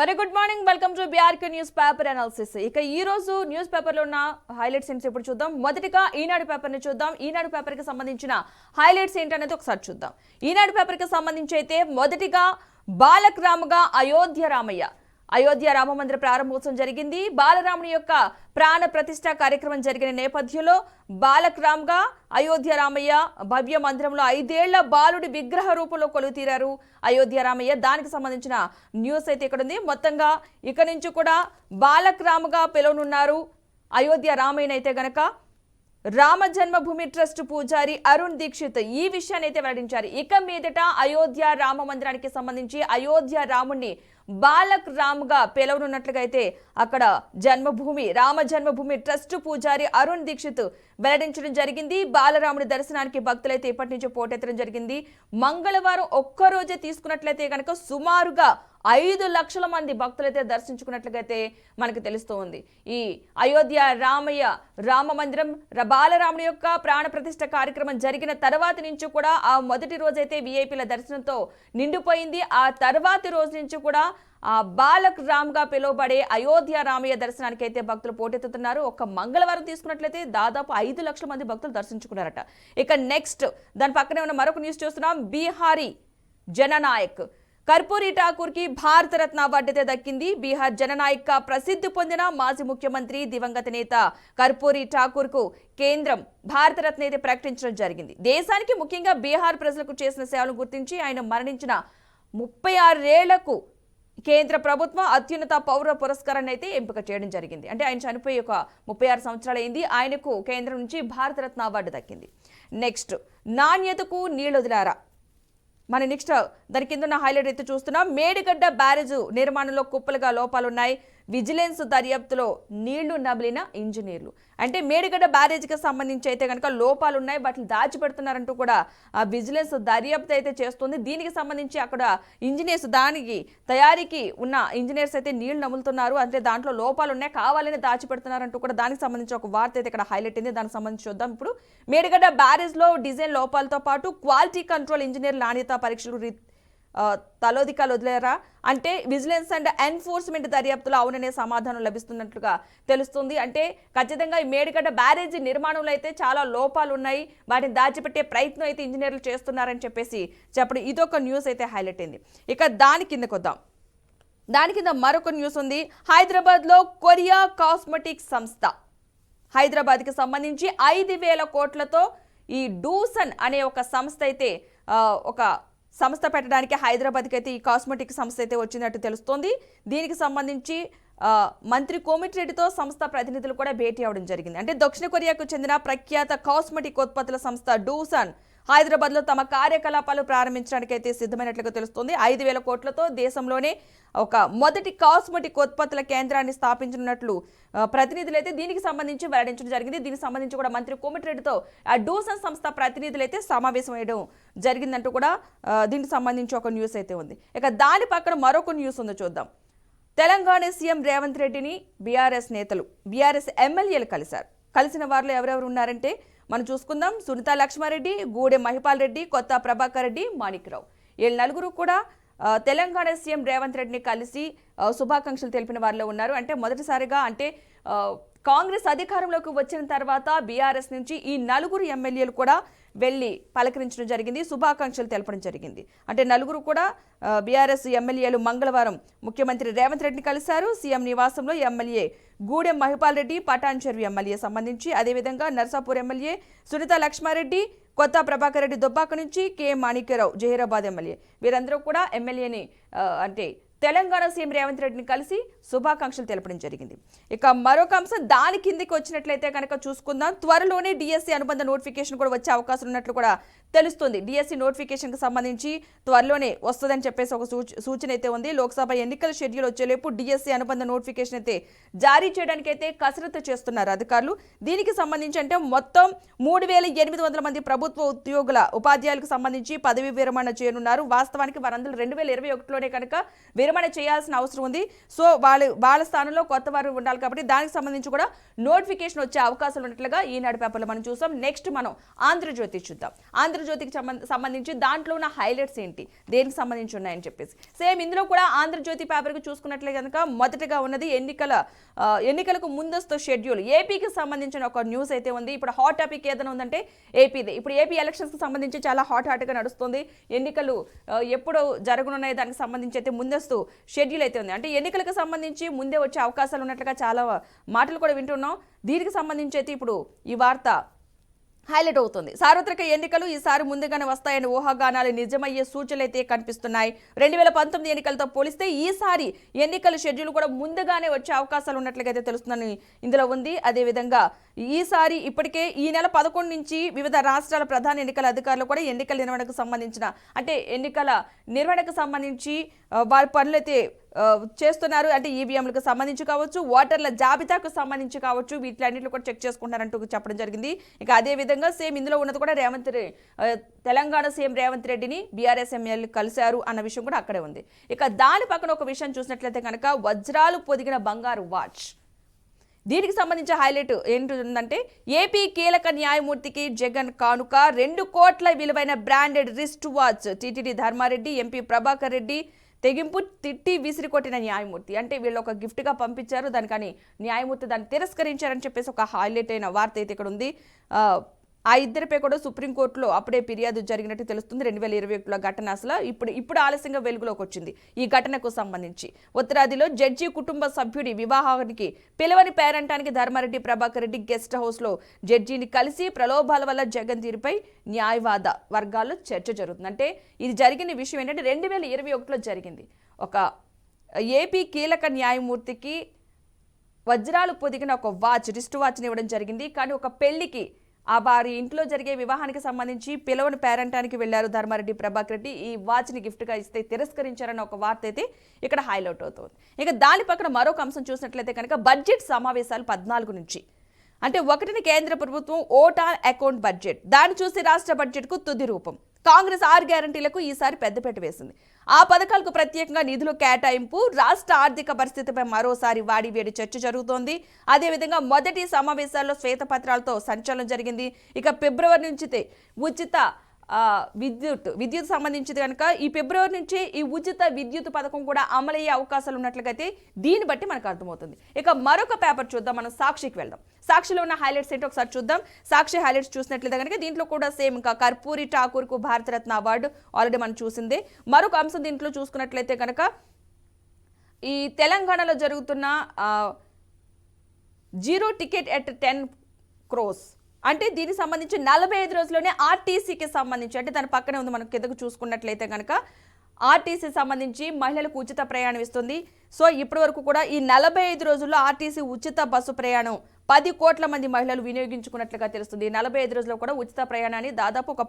Very good morning welcome to BRK news paper analysis ఇక ఈ రోజు న్యూస్ పేపర్లో ఉన్న హైలైట్స్ ఏంటి ఇప్పుడు చూద్దాం. మొదటిగా ఈనాడు పేపర్ని చూద్దాం. ఈనాడు పేపర్కి సంబంధించిన హైలైట్స్ ఏంటనేది ఒకసారి చూద్దాం. ఈనాడు పేపర్కి సంబంధించి అయితే మొదటిగా బాలక్ రామగా అయోధ్య రామయ్య. అయోధ్య రామమందిర ప్రారంభోత్సవం జరిగింది. బాలరాముని యొక్క ప్రాణ ప్రతిష్ట కార్యక్రమం జరిగిన నేపథ్యంలో బాలక్ రామ్గా అయోధ్య రామయ్య భవ్య మందిరంలో ఐదేళ్ళ బాలుడి విగ్రహ రూపంలో కొలుతీరారు అయోధ్య రామయ్య దానికి సంబంధించిన న్యూస్ అయితే ఇక్కడ ఉంది. మొత్తంగా ఇక నుంచి కూడా బాలక్ రాముగా పిలువనున్నారు అయోధ్య రామయ్యనైతే అయితే గనక. రామ జన్మభూమి ట్రస్ట్ పూజారి అరుణ్ దీక్షిత్ ఈ విషయాన్ని అయితే వెల్లడించారు. ఇక మీదట అయోధ్య రామ మందిరానికి సంబంధించి అయోధ్య రాముణ్ణి బాలక్ రామ్గా పిలవనున్నట్లుగా అయితే అక్కడ జన్మభూమి రామ జన్మభూమి ట్రస్ట్ పూజారి అరుణ్ దీక్షిత్ వెల్లడించడం జరిగింది. బాలరాముడి దర్శనానికి భక్తులైతే ఇప్పటి నుంచి పోటెత్తడం జరిగింది. మంగళవారం ఒక్క రోజే తీసుకున్నట్లయితే కనుక సుమారుగా ఐదు లక్షల మంది భక్తులైతే దర్శించుకున్నట్లుగైతే మనకు తెలుస్తూ ఉంది ఈ అయోధ్య రామయ్య రామ మందిరం బాలరాముని బాలరాముడి యొక్క ప్రాణ ప్రతిష్ఠ కార్యక్రమం జరిగిన తర్వాత నుంచి కూడా ఆ మొదటి రోజైతే విఐపీల దర్శనంతో నిండిపోయింది. ఆ తర్వాతి రోజు నుంచి కూడా ఆ బాలక్ రామ్గా పిలువబడే అయోధ్య రామయ్య దర్శనానికి అయితే భక్తులు పోటెత్తుతున్నారు. ఒక మంగళవారం తీసుకున్నట్లయితే దాదాపు ఐదు లక్షల మంది భక్తులు దర్శించుకున్నారట. ఇక నెక్స్ట్ దాని పక్కనే ఉన్న మరొక న్యూస్ చూస్తున్నాం. బీహారీ జననాయక్ కర్పూరి ఠాకూర్కి భారతరత్న అవార్డు అయితే దక్కింది. బీహార్ జననాయక్ ప్రసిద్ధి పొందిన మాజీ ముఖ్యమంత్రి దివంగత నేత కర్పూరి ఠాకూర్కు కేంద్రం భారతరత్న అయితే ప్రకటించడం జరిగింది. దేశానికి ముఖ్యంగా బీహార్ ప్రజలకు చేసిన సేవలను గుర్తించి ఆయన మరణించిన ముప్పై ఆరేళ్ళకు కేంద్ర ప్రభుత్వం అత్యున్నత పౌర పురస్కారాన్ని అయితే ఎంపిక చేయడం జరిగింది. అంటే ఆయన చనిపోయి ఒక ముప్పై ఆరు సంవత్సరాలు అయింది ఆయనకు కేంద్రం నుంచి భారతరత్న అవార్డు దక్కింది. నెక్స్ట్ నాణ్యతకు నీళ్ళొదిలారా? మన నెక్స్ట్ దాని కింద ఉన్న హైలైట్ అయితే చూస్తున్నాం. మేడిగడ్డ బ్యారేజ్ నిర్మాణంలో కుప్పలుగా లోపాలున్నాయి. విజిలెన్స్ దర్యాప్తులో నీళ్ళు నమిలిన ఇంజనీర్లు. అంటే మేడిగడ్డ బ్యారేజ్కి సంబంధించి అయితే కనుక లోపాలు ఉన్నాయి వాటిని దాచిపెడుతున్నారంటూ కూడా ఆ విజిలెన్స్ దర్యాప్తు అయితే చేస్తుంది. దీనికి సంబంధించి అక్కడ ఇంజనీర్స్ దానికి తయారీకి ఉన్న ఇంజనీర్స్ అయితే నీళ్ళు నములుతున్నారు. అంటే దాంట్లో లోపాలు ఉన్నాయి కావాలని దాచిపెడుతున్నారంటూ కూడా దానికి సంబంధించి ఒక వార్త అయితే ఇక్కడ హైలైట్ అయింది. దానికి సంబంధించి చూద్దాం. ఇప్పుడు మేడిగడ్డ బ్యారేజ్లో డిజైన్ లోపాలతో పాటు క్వాలిటీ కంట్రోల్ ఇంజనీర్ నాణ్యత పరీక్షలు తలోదికాలు వదిలేరా అంటే విజిలెన్స్ అండ్ ఎన్ఫోర్స్మెంట్ దర్యాప్తులో అవుననే సమాధానం లభిస్తున్నట్లుగా తెలుస్తుంది. అంటే ఖచ్చితంగా ఈ మేడిగడ్డ బ్యారేజీ నిర్మాణంలో అయితే చాలా లోపాలు ఉన్నాయి వాటిని దాచిపెట్టే ప్రయత్నం అయితే ఇంజనీర్లు చేస్తున్నారని చెప్పేసి చెప్పడం ఇదొక న్యూస్ అయితే హైలైట్ అయింది. ఇక దాని కిందకు వద్దాం దాని కింద మరొక న్యూస్ ఉంది. హైదరాబాద్లో కొరియా కాస్మెటిక్ సంస్థ. హైదరాబాద్కి సంబంధించి ఐదు వేల కోట్లతో ఈ డూసన్ అనే ఒక సంస్థ అయితే ఒక సంస్థ పెట్టడానికి హైదరాబాద్కి అయితే ఈ కాస్మెటిక్ సంస్థ అయితే వచ్చినట్టు తెలుస్తోంది. దీనికి సంబంధించి మంత్రి కోమిటిరెడ్డితో సంస్థ ప్రతినిధులు కూడా భేటీ అవడం జరిగింది. అంటే దక్షిణ కొరియాకు చెందిన ప్రఖ్యాత కాస్మెటిక్ ఉత్పత్తుల సంస్థ డూసన్ హైదరాబాద్లో తమ కార్యకలాపాలు ప్రారంభించడానికి అయితే సిద్ధమైనట్లుగా తెలుస్తుంది. ఐదు వేల కోట్లతో దేశంలోనే ఒక మొదటి కాస్మెటిక్ ఉత్పత్తుల కేంద్రాన్ని స్థాపించనున్నట్లు ప్రతినిధులైతే ప్రతినిధులు అయితే దీనికి సంబంధించి వెల్లడించడం జరిగింది. దీనికి సంబంధించి కూడా మంత్రి కోమటిరెడ్డితో ఆ డూసన్ సంస్థ ప్రతినిధులు అయితే సమావేశం వేయడం జరిగిందంటూ కూడా దీనికి సంబంధించి ఒక న్యూస్ అయితే ఉంది. ఇక దాని పక్కన మరొక న్యూస్ ఉందో చూద్దాం. తెలంగాణ సీఎం రేవంత్ రెడ్డిని బీఆర్ఎస్ నేతలు బీఆర్ఎస్ ఎమ్మెల్యేలు కలిశారు. కలిసిన వారిలో ఎవరెవరు ఉన్నారంటే మనం చూసుకుందాం. సునీత లక్ష్మారెడ్డి గూడె మహిపాల్ రెడ్డి కొత్త ప్రభాకర్ రెడ్డి మాణిక్రావు. వీళ్ళు నలుగురు కూడా తెలంగాణ సీఎం రేవంత్ రెడ్డిని కలిసి శుభాకాంక్షలు తెలిపిన వారిలో ఉన్నారు. అంటే మొదటిసారిగా అంటే కాంగ్రెస్ అధికారంలోకి వచ్చిన తర్వాత బీఆర్ఎస్ నుంచి ఈ నలుగురు ఎమ్మెల్యేలు కూడా వెళ్ళి పలకరించడం జరిగింది శుభాకాంక్షలు తెలపడం జరిగింది. అంటే నలుగురు కూడా బీఆర్ఎస్ ఎమ్మెల్యేలు మంగళవారం ముఖ్యమంత్రి రేవంత్ రెడ్డిని కలిశారు. సీఎం నివాసంలో ఎమ్మెల్యే గూడెం మహిపాల్ రెడ్డి పటాన్చెరువు ఎమ్మెల్యే సంబంధించి అదేవిధంగా నర్సాపూర్ ఎమ్మెల్యే సునీత లక్ష్మారెడ్డి కొత్త ప్రభాకర్ రెడ్డి దుబ్బాక నుంచి కె మాణిక్యరావు జహీరాబాద్ ఎమ్మెల్యే. వీరందరూ కూడా ఎమ్మెల్యేని అంటే తెలంగాణ సీఎం రేవంత్ రెడ్డిని కలిసి శుభాకాంక్షలు తెలపడం జరిగింది. ఇక మరొక అంశం దాని కిందికి వచ్చినట్లయితే కనుక చూసుకుందాం. త్వరలోనే డిఎస్సి అనుబంధ నోటిఫికేషన్ కూడా వచ్చే అవకాశం ఉన్నట్లు కూడా తెలుస్తుంది. డిఎస్సి నోటిఫికేషన్కి సంబంధించి త్వరలోనే వస్తుందని చెప్పేసి ఒక సూచ సూచన అయితే ఉంది. లోక్సభ ఎన్నికల షెడ్యూల్ వచ్చేలోపు డిఎస్సి అనుబంధ నోటిఫికేషన్ అయితే జారీ చేయడానికి అయితే కసరత్తు చేస్తున్నారు అధికారులు. దీనికి సంబంధించి అంటే మొత్తం మూడు వేల ఎనిమిది వందల మంది ప్రభుత్వ ఉద్యోగుల ఉపాధ్యాయులకు సంబంధించి పదవి విరమణ చేయనున్నారు. వాస్తవానికి వారందరూ రెండు వేల ఇరవై ఒకటిలోనే కనుక విరమణ చేయాల్సిన అవసరం ఉంది. సో వాళ్ళు వాళ్ళ స్థానంలో కొత్త వారు ఉండాలి కాబట్టి దానికి సంబంధించి కూడా నోటిఫికేషన్ వచ్చే అవకాశాలు ఉన్నట్లుగా ఈనాడు పేపర్లో మనం చూసాం. నెక్స్ట్ మనం ఆంధ్రజ్యోతి చూద్దాం. ఆంధ్ర ఆంధ్రజ్యోతికి సంబంధ- సంబంధించి దాంట్లో ఉన్న హైలైట్స్ ఏంటి? దేనికి సంబంధించి ఉన్నాయని చెప్పేసి. సేమ్ ఇందులో కూడా ఆంధ్రజ్యోతి పేపర్కి చూసుకున్నట్లే కనుక మొదటగా ఉన్నది ఎన్నికల ఎన్నికలకు ముందస్తు షెడ్యూల్ ఏపీకి సంబంధించిన ఒక న్యూస్ అయితే ఉంది. ఇప్పుడు హాట్ టాపిక్ ఏదైనా ఉందంటే ఏపీదే. ఇప్పుడు ఏపీ ఎలక్షన్స్కి సంబంధించి చాలా హాట్ హాట్గా నడుస్తుంది. ఎన్నికలు ఎప్పుడు జరగనున్నాయి. దానికి సంబంధించి అయితే ముందస్తు షెడ్యూల్ అయితే ఉంది. అంటే ఎన్నికలకు సంబంధించి ముందే వచ్చే అవకాశాలు ఉన్నట్లుగా చాలా మాటలు కూడా వింటున్నాం. దీనికి సంబంధించి అయితే ఇప్పుడు ఈ వార్త హైలైట్ అవుతుంది. సార్వత్రిక ఎన్నికలు ఈసారి ముందుగానే వస్తాయని ఊహాగానాలు నిజమయ్యే సూచనలైతే కనిపిస్తున్నాయి. రెండు వేల పంతొమ్మిది ఎన్నికలతో పోలిస్తే ఈసారి ఎన్నికల షెడ్యూల్ కూడా ముందుగానే వచ్చే అవకాశాలు ఉన్నట్లుగా అయితే తెలుస్తుందని ఇందులో ఉంది. అదేవిధంగా ఈసారి ఇప్పటికే ఈ నెల పదకొండు నుంచి వివిధ రాష్ట్రాల ప్రధాన ఎన్నికల అధికారులు కూడా ఎన్నికల నిర్వహణకు సంబంధించిన అంటే ఎన్నికల నిర్వహణకు సంబంధించి వారి పనులైతే చేస్తున్నారు. అంటే ఈవీఎంలకు సంబంధించి కావచ్చు ఓటర్ల జాబితాకు సంబంధించి కావచ్చు వీటిలన్నింటిలో కూడా చెక్ చేసుకుంటున్నారంటూ చెప్పడం జరిగింది. ఇక అదే విధంగా సేమ్ ఇందులో ఉన్నది కూడా రేవంత్ తెలంగాణ సీఎం రేవంత్ రెడ్డిని బీఆర్ఎస్ ఎమ్మెల్యే కలిశారు అన్న విషయం కూడా అక్కడే ఉంది. ఇక దాని పక్కన ఒక విషయం చూసినట్లయితే కనుక వజ్రాలు పొదిగిన బంగారు వాచ్. దీనికి సంబంధించిన హైలైట్ ఏంటంటే ఏపీ కీలక న్యాయమూర్తికి జగన్ కానుక రెండు కోట్ల విలువైన branded wrist watch TTD Dharmareddy MP Prabhakar Reddy తెగింపు తిట్టి విసిరి కొట్టిన న్యాయమూర్తి. అంటే వీళ్ళు ఒక గిఫ్ట్గా పంపించారు దానికని న్యాయమూర్తి దాన్ని తిరస్కరించారని చెప్పేసి ఒక హైలైట్ అయిన వార్త అయితే ఇక్కడ ఉంది ఆ, ఇద్దరిపై కూడా సుప్రీంకోర్టులో అప్పుడే ఫిర్యాదు జరిగినట్టు తెలుస్తుంది. రెండు వేల ఇరవై ఒకటిలో ఘటన అసలు ఇప్పుడు ఇప్పుడు ఆలస్యంగా వెలుగులోకి వచ్చింది ఈ ఘటనకు సంబంధించి. ఉత్తరాదిలో జడ్జి కుటుంబ సభ్యుడి వివాహానికి పిలవని పేరంటానికి ధర్మారెడ్డి ప్రభాకర్ రెడ్డి గెస్ట్ హౌస్లో జడ్జిని కలిసి ప్రలోభాల వల్ల జగన్ తీరుపై న్యాయవాద వర్గాల్లో చర్చ జరుగుతుంది. అంటే ఇది జరిగిన విషయం ఏంటంటే రెండు వేల ఇరవై ఒకటిలో జరిగింది. ఒక ఏపీ కీలక న్యాయమూర్తికి వజ్రాలు పొదిగిన ఒక వాచ్ రిస్ట్ వాచ్ని ఇవ్వడం జరిగింది. కానీ ఒక పెళ్ళికి ఆ వారి ఇంట్లో జరిగే వివాహానికి సంబంధించి పిలవని పేరంటానికి వెళ్ళారు ధర్మారెడ్డి ప్రభాకర్ రెడ్డి. ఈ వాచ్ని గిఫ్ట్గా ఇస్తే తిరస్కరించారన్న ఒక వార్త అయితే ఇక్కడ హైలైట్ అవుతుంది. ఇక దాని పక్కన మరొక అంశం చూసినట్లయితే కనుక బడ్జెట్ సమావేశాలు పద్నాలుగు నుంచి. అంటే ఒకటిని కేంద్ర ప్రభుత్వం ఓటా అకౌంట్ బడ్జెట్. దాన్ని చూసి రాష్ట్ర బడ్జెట్కు తుది రూపం. కాంగ్రెస్ ఆరు గ్యారంటీలకు ఈసారి పెద్దపేట వేసింది. ఆ పథకాలకు ప్రత్యేకంగా నిధులు కేటాయింపు రాష్ట్ర ఆర్థిక పరిస్థితిపై మరోసారి వాడి వేడి చర్చ జరుగుతోంది. అదేవిధంగా మొదటి సమావేశాల్లో శ్వేతపత్రాలతో సంచలనం జరిగింది. ఇక ఫిబ్రవరి నుంచితే ఉచిత విద్యుత్ విద్యుత్ సంబంధించింది కనుక ఈ ఫిబ్రవరి నుంచి ఈ ఉచిత విద్యుత్ పథకం కూడా అమలయ్యే అవకాశాలు ఉన్నట్లయితే దీన్ని బట్టి మనకు అర్థమవుతుంది. ఇక మరొక పేపర్ చూద్దాం మనం సాక్షికి వెళ్దాం. సాక్షిలో ఉన్న హైలైట్స్ ఏంటో ఒకసారి చూద్దాం. సాక్షి హైలైట్స్ చూసినట్లయితే కనుక దీంట్లో కూడా సేమ్ ఇంకా కర్పూరి ఠాకూర్కు భారతరత్న అవార్డు ఆల్రెడీ మనం చూసిందే. మరొక అంశం దీంట్లో చూసుకున్నట్లయితే కనుక ఈ తెలంగాణలో జరుగుతున్న zero ticket at ten crores అంటే దీనికి సంబంధించి నలభై ఐదు రోజుల్లోనే ఆర్టీసీకి సంబంధించి అంటే దాని పక్కనే ఉంది మనం కిందకు చూసుకున్నట్లయితే కనుక ఆర్టీసీ సంబంధించి మహిళలకు ఉచిత ప్రయాణం ఇస్తుంది. సో ఇప్పటి వరకు కూడా ఈ నలభై ఐదు రోజుల్లో ఆర్టీసీ ఉచిత బస్సు ప్రయాణం పది కోట్ల మంది మహిళలు వినియోగించుకున్నట్లుగా తెలుస్తుంది. నలభై ఐదు రోజుల్లో కూడా ఉచిత ప్రయాణాన్ని దాదాపు ఒక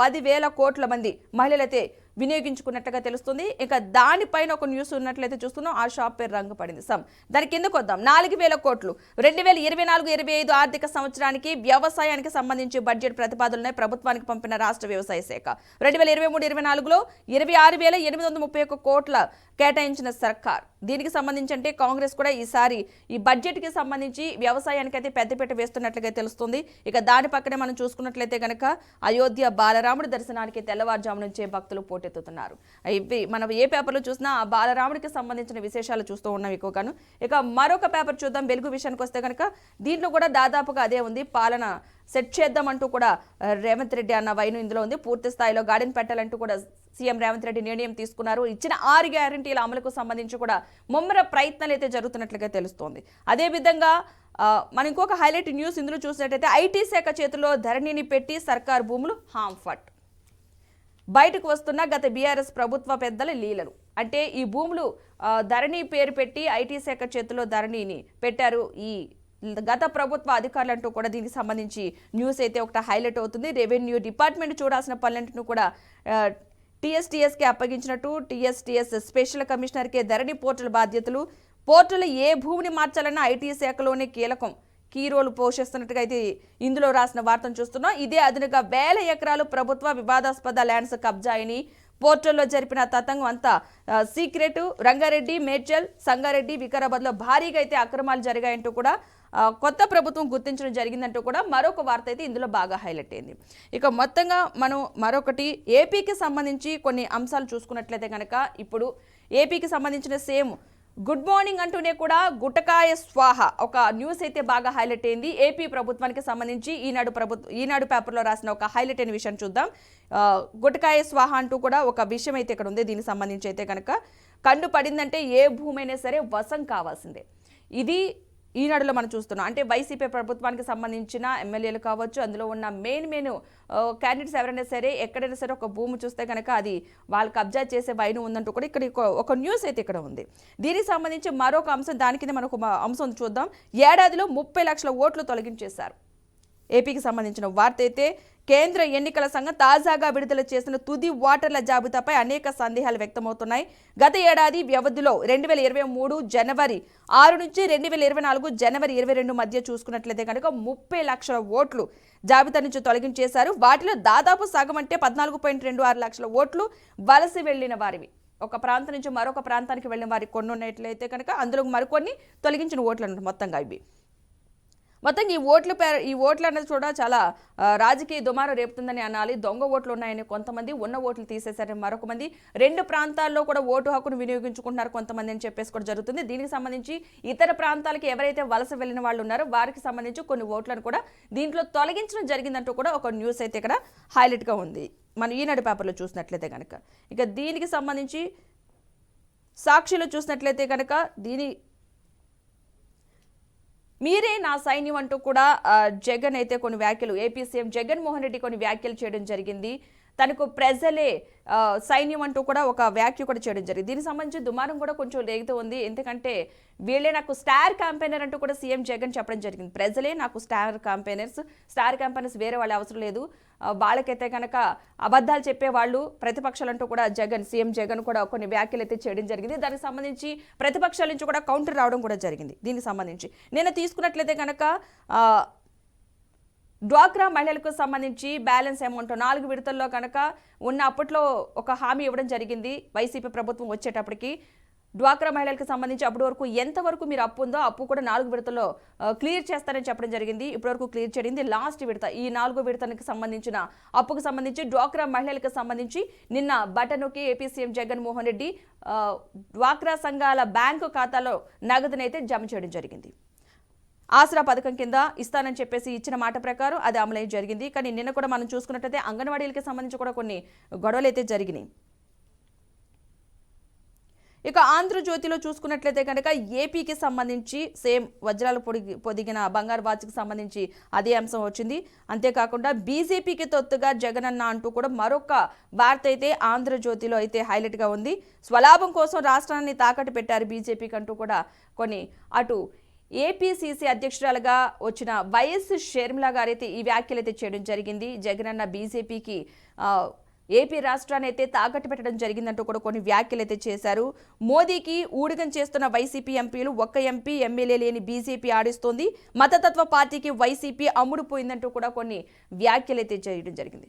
పదివేల కోట్ల మంది మహిళలైతే వినియోగించుకున్నట్లుగా తెలుస్తుంది. ఇక దానిపైన ఒక న్యూస్ ఉన్నట్లయితే చూస్తున్నాం. ఆ షాప్ పేరు రంగు పడింది. సమ్ దాని కిందకు వద్దాం? నాలుగు వేల కోట్లు. రెండు వేల ఇరవై నాలుగు ఇరవై ఐదు ఆర్థిక సంవత్సరానికి వ్యవసాయానికి సంబంధించి బడ్జెట్ ప్రతిపాదనలే ప్రభుత్వానికి పంపిన రాష్ట్ర వ్యవసాయ శాఖ. రెండు వేల ఇరవై మూడు ఇరవై నాలుగులో ఇరవై ఆరు వేల ఎనిమిది వందల ముప్పై ఒక్క కోట్ల కేటాయించిన సర్కార్. దీనికి సంబంధించి అంటే కాంగ్రెస్ కూడా ఈసారి ఈ బడ్జెట్కి సంబంధించి వ్యవసాయానికి అయితే పెద్దపీట వేస్తున్నట్లుగా తెలుస్తుంది. ఇక దాని పక్కనే మనం చూసుకున్నట్లయితే కనుక అయోధ్య బాలరాముడి దర్శనానికి తెల్లవారుజాము నుంచే భక్తులు పోటీ పోటెత్తుతున్నారు ఇవి మనం ఏ పేపర్లో చూసినా ఆ బాలరాముడికి సంబంధించిన విశేషాలు చూస్తూ ఉన్నాం ఎక్కువగాను ఇక మరొక పేపర్ చూద్దాం. వెలుగు విషయానికి వస్తే కనుక దీంట్లో కూడా దాదాపుగా అదే ఉంది. పాలన సెట్ చేద్దామంటూ కూడా రేవంత్ రెడ్డి అన్న వైను ఇందులో ఉంది. పూర్తి స్థాయిలో గార్డెన్ పెట్టాలంటూ కూడా సీఎం రేవంత్ రెడ్డి నిర్ణయం తీసుకున్నారు. ఇచ్చిన ఆరు గ్యారంటీల అమలుకు సంబంధించి కూడా ముమ్మర ప్రయత్నాలు అయితే జరుగుతున్నట్లుగా తెలుస్తోంది. అదేవిధంగా ఆ, మనం ఇంకొక హైలైట్ న్యూస్ ఇందులో చూసినట్టయితే ఐటీ శాఖ చేతిలో ధరణిని పెట్టి సర్కార్ భూములు హాంఫట్. బయటకు వస్తున్న గత బీఆర్ఎస్ ప్రభుత్వ పెద్దల లీలలు. అంటే ఈ భూములు ధరణి పేరు పెట్టి ఐటీ శాఖ చేతిలో ధరణిని పెట్టారు. ఈ గత ప్రభుత్వ అధికారులంటూ కూడా దీనికి సంబంధించి న్యూస్ అయితే ఒకటి హైలైట్ అవుతుంది. రెవెన్యూ డిపార్ట్మెంట్ చూడాల్సిన పనులంటూ కూడా టీఎస్టీఎస్కి అప్పగించినట్టు టీఎస్టీఎస్ స్పెషల్ కమిషనర్కే ధరణి పోర్టల్ బాధ్యతలు. పోర్టల్ ఏ భూమిని మార్చాలన్నా ఐటీ శాఖలోనే కీలకం. కీ రోల్ పోషిస్తున్నట్టుగా అయితే ఇందులో రాసిన వార్తను చూస్తున్నాం. ఇదే అదనంగా వేల ఎకరాలు ప్రభుత్వ వివాదాస్పద ల్యాండ్స్ కబ్జా అయిని పోర్టల్లో జరిపిన తతంగం అంతా సీక్రెట్ రంగారెడ్డి మేడ్చల్ సంగారెడ్డి వికారాబాద్లో భారీగా అయితే అక్రమాలు జరిగాయంటూ కూడా కొత్త ప్రభుత్వం గుర్తించడం జరిగిందంటూ కూడా మరొక వార్త అయితే ఇందులో బాగా హైలైట్ అయింది. ఇక మొత్తంగా మనం మరొకటి ఏపీకి సంబంధించి కొన్ని అంశాలు చూసుకున్నట్లయితే కనుక ఇప్పుడు ఏపీకి సంబంధించిన సేమ్ గుడ్ మార్నింగ్ అంటూనే కూడా గుటకాయ స్వాహ. ఒక న్యూస్ అయితే బాగా హైలైట్ అయింది. ఏపీ ప్రభుత్వానికి సంబంధించి ఈనాడు ప్రభుత్వ ఈనాడు పేపర్లో రాసిన ఒక హైలైట్ అయిన విషయం చూద్దాం. గుటకాయ స్వాహ అంటూ కూడా ఒక విషయం అయితే ఇక్కడ ఉంది. దీనికి సంబంధించి అయితే కనుక కండు పడిందంటే ఏ భూమి అయినా సరే వశం కావాల్సిందే. ఇది ఈనాడులో మనం చూస్తున్నాం. అంటే వైసీపీ ప్రభుత్వానికి సంబంధించిన ఎమ్మెల్యేలు కావచ్చు అందులో ఉన్న మెయిన్ మెయిన్ క్యాండిడేట్స్ ఎవరైనా సరే ఎక్కడైనా సరే ఒక భూమి చూస్తే కనుక అది వాళ్ళు కబ్జా చేసే వైను ఉందంటూ కూడా ఇక్కడ ఒక- న్యూస్ అయితే ఇక్కడ ఉంది. దీనికి సంబంధించి మరొక అంశం దాని కింద మనకు అంశం చూద్దాం. ఏడాదిలో ముప్పై లక్షల ఓట్లు తొలగించేశారు. ఏపీకి సంబంధించిన వార్త అయితే కేంద్ర ఎన్నికల సంఘం తాజాగా విడుదల చేసిన తుది ఓటర్ల జాబితాపై అనేక సందేహాలు వ్యక్తమవుతున్నాయి. గత ఏడాది వ్యవధిలో రెండు వేల ఇరవై మూడు జనవరి ఆరు నుంచి రెండు వేల ఇరవై నాలుగు జనవరి ఇరవై రెండు మధ్య చూసుకున్నట్లయితే కనుక ముప్పై లక్షల ఓట్లు జాబితా నుంచి తొలగించేశారు. వాటిలో దాదాపు సగం అంటే పద్నాలుగు పాయింట్ రెండు ఆరు లక్షల ఓట్లు వలస వెళ్ళిన వారివి. ఒక ప్రాంతం నుంచి మరొక ప్రాంతానికి వెళ్ళిన వారికి కొన్ని ఉన్నట్లయితే కనుక అందులో మరికొన్ని తొలగించిన ఓట్లు అన్నమాట మొత్తంగా ఇవి. మొత్తం ఈ ఓట్లు పేర ఈ ఓట్లు అనేది కూడా చాలా రాజకీయ దుమారం రేపుతుందని అనాలి. దొంగ ఓట్లు ఉన్నాయని కొంతమంది ఉన్న ఓట్లు తీసేశారని మరొక మంది. రెండు ప్రాంతాల్లో కూడా ఓటు హక్కును వినియోగించుకుంటున్నారు కొంతమంది అని చెప్పేసి కూడా జరుగుతుంది. దీనికి సంబంధించి ఇతర ప్రాంతాలకి ఎవరైతే వలస వెళ్ళిన వాళ్ళు ఉన్నారో వారికి సంబంధించి కొన్ని ఓట్లను కూడా దీంట్లో తొలగించడం జరిగిందంటూ కూడా ఒక న్యూస్ అయితే ఇక్కడ హైలైట్గా ఉంది. మనం ఈనాడు పేపర్లో చూసినట్లయితే కనుక ఇక దీనికి సంబంధించి సాక్షిలో చూసినట్లయితే కనుక దీని మీరే నా సైన్యం అంటూ కూడా జగన్ అయితే కొన్ని వ్యాఖ్యలు ఏపీ సీఎం జగన్మోహన్ రెడ్డి కొన్ని వ్యాఖ్యలు చేయడం జరిగింది. తనకు ప్రజలే సైన్యం అంటూ కూడా ఒక వ్యాఖ్య కూడా చేయడం జరిగింది. దీనికి సంబంధించి దుమారం కూడా కొంచెం రేగుతూ ఉంది. ఎందుకంటే వీళ్ళే నాకు స్టార్ క్యాంపెయినర్ అంటూ కూడా సీఎం జగన్ చెప్పడం జరిగింది. ప్రజలే నాకు స్టార్ క్యాంపెయినర్స్ స్టార్ క్యాంపెయినర్స్ వేరే వాళ్ళు అవసరం లేదు. వాళ్ళకైతే కనుక అబద్ధాలు చెప్పేవాళ్ళు ప్రతిపక్షాలంటూ కూడా జగన్ సీఎం జగన్ కూడా కొన్ని వ్యాఖ్యలు అయితే చేయడం జరిగింది. దానికి సంబంధించి ప్రతిపక్షాల నుంచి కూడా కౌంటర్ రావడం కూడా జరిగింది. దీనికి సంబంధించి నేను తీసుకున్నట్లయితే కనుక డ్వాక్రా మహిళలకు సంబంధించి బ్యాలెన్స్ అమౌంట్ నాలుగు విడతల్లో కనుక ఉన్న అప్పట్లో ఒక హామీ ఇవ్వడం జరిగింది. వైసీపీ ప్రభుత్వం వచ్చేటప్పటికి డ్వాక్రా మహిళలకు సంబంధించి అప్పటి వరకు ఎంతవరకు మీరు అప్పు ఉందో అప్పు కూడా నాలుగు విడతల్లో క్లియర్ చేస్తారని చెప్పడం జరిగింది. ఇప్పటివరకు క్లియర్ చేయడింది లాస్ట్ విడత ఈ నాలుగో విడతనికి సంబంధించిన అప్పుకు సంబంధించి డ్వాక్రా మహిళలకు సంబంధించి నిన్న బటనుకి ఏపీ సీఎం జగన్మోహన్ రెడ్డి డ్వాక్రా సంఘాల బ్యాంకు ఖాతాలో నగదునైతే జమ చేయడం జరిగింది. ఆసరా పథకం కింద ఇస్తానని చెప్పేసి ఇచ్చిన మాట ప్రకారం అది అమలై జరిగింది. కానీ నిన్న కూడా మనం చూసుకున్నట్టయితే అంగన్వాడీలకి సంబంధించి కూడా కొన్ని గొడవలు అయితే జరిగినాయి. ఇక ఆంధ్రజ్యోతిలో చూసుకున్నట్లయితే కనుక ఏపీకి సంబంధించి సేమ్ వజ్రాలు పొడిగి పొదిగిన బంగారు వాచ్కి సంబంధించి అదే అంశం వచ్చింది. అంతేకాకుండా బీజేపీకి తొత్తుగా జగనన్న అంటూ కూడా మరొక వార్త అయితే ఆంధ్రజ్యోతిలో అయితే హైలైట్గా ఉంది. స్వలాభం కోసం రాష్ట్రాన్ని తాకట్టు పెట్టారు బీజేపీకి అంటూ కూడా కొన్ని. అటు ఏపీసీసీ అధ్యక్షురాలుగా వచ్చిన వైఎస్ షర్మిల గారైతే ఈ వ్యాఖ్యలు అయితే చేయడం జరిగింది. జగనన్న బీజేపీకి ఏపీ రాష్ట్రాన్ని అయితే తాకట్టు పెట్టడం జరిగిందంటూ కూడా కొన్ని వ్యాఖ్యలు అయితే చేశారు. మోదీకి ఊడిగం చేస్తున్న వైసీపీ ఎంపీలు ఒక్క ఎంపీ ఎమ్మెల్యే లేని బీజేపీ ఆడిస్తోంది. మతతత్వ పార్టీకి వైసీపీ అమ్ముడుపోయిందంటూ కూడా కొన్ని వ్యాఖ్యలు అయితే చేయడం జరిగింది.